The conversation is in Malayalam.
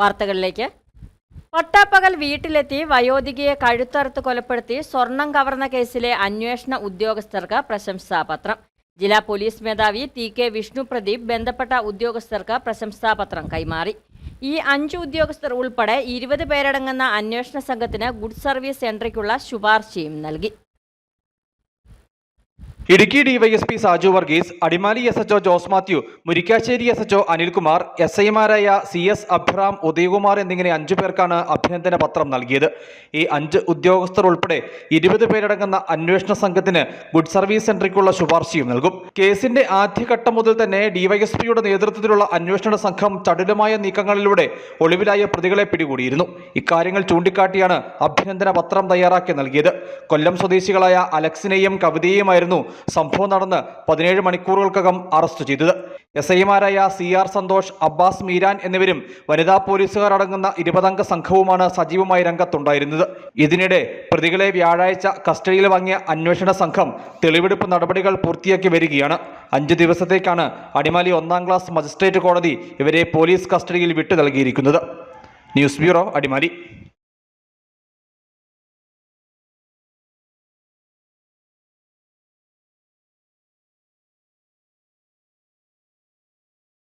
വാർത്തകളിലേക്ക്. പട്ടാപ്പകൽ വീട്ടിലെത്തി വയോധികയെ കഴുത്തറുത്ത് കൊലപ്പെടുത്തി സ്വർണം കവർന്ന കേസിലെ അന്വേഷണ ഉദ്യോഗസ്ഥർക്ക് പ്രശംസാപത്രം. ജില്ലാ പോലീസ് മേധാവി ടി കെ വിഷ്ണു പ്രദീപ് ബന്ധപ്പെട്ട ഉദ്യോഗസ്ഥർക്ക് പ്രശംസാപത്രം കൈമാറി. ഈ അഞ്ച് ഉദ്യോഗസ്ഥർ ഉൾപ്പെടെ ഇരുപത് പേരടങ്ങുന്ന അന്വേഷണ സംഘത്തിന് ഗുഡ് സർവീസ് എൻട്രിക്കുള്ള ശുപാർശയും നൽകി. Idukki DYSP Saju Varghese Adimali S HO Jose Mathew Murikkassery S HO Anilkumar S ഐമാരായ സി എസ് അബ്രാം ഉദയകുമാർ എന്നിങ്ങനെ അഞ്ചു പേർക്കാണ് അഭിനന്ദന പത്രം നൽകിയത്. ഈ അഞ്ച് ഉദ്യോഗസ്ഥർ ഉൾപ്പെടെ ഇരുപത് പേരടങ്ങുന്ന അന്വേഷണ സംഘത്തിന് ഗുഡ് സർവീസ് സെന്ററിക്കുള്ള ശുപാർശയും നൽകും. കേസിന്റെ ആദ്യഘട്ടം മുതൽ തന്നെ ഡിവൈഎസ്പിയുടെ നേതൃത്വത്തിലുള്ള അന്വേഷണ സംഘം ചടുലമായ നീക്കങ്ങളിലൂടെ ഒളിവിലായ പ്രതികളെ പിടികൂടിയിരുന്നു. ഇക്കാര്യങ്ങൾ ചൂണ്ടിക്കാട്ടിയാണ് അഭിനന്ദന പത്രം തയ്യാറാക്കി നൽകിയത്. കൊല്ലം സ്വദേശികളായ അലക്സിനെയും കവിതയെയുമായിരുന്നു സംഭവം നടന്ന് പതിനേഴ് മണിക്കൂറുകൾക്കകം അറസ്റ്റ് ചെയ്തത്. എസ് ഐമാരായ സി ആർ സന്തോഷ് അബ്ബാസ് മീരാൻ എന്നിവരും വനിതാ പോലീസുകാർ അടങ്ങുന്ന ഇരുപതംഗ സംഘവുമാണ് സജീവമായി രംഗത്തുണ്ടായിരുന്നത്. ഇതിനിടെ പ്രതികളെ വ്യാഴാഴ്ച കസ്റ്റഡിയിൽ വാങ്ങിയ അന്വേഷണ സംഘം തെളിവെടുപ്പ് നടപടികൾ പൂർത്തിയാക്കി വരികയാണ്. അഞ്ച് ദിവസത്തേക്കാണ് അടിമാലി ഒന്നാം ക്ലാസ് മജിസ്ട്രേറ്റ് കോടതി ഇവരെ പോലീസ് കസ്റ്റഡിയിൽ വിട്ടു നൽകിയിരിക്കുന്നത്. News bureau Adimali.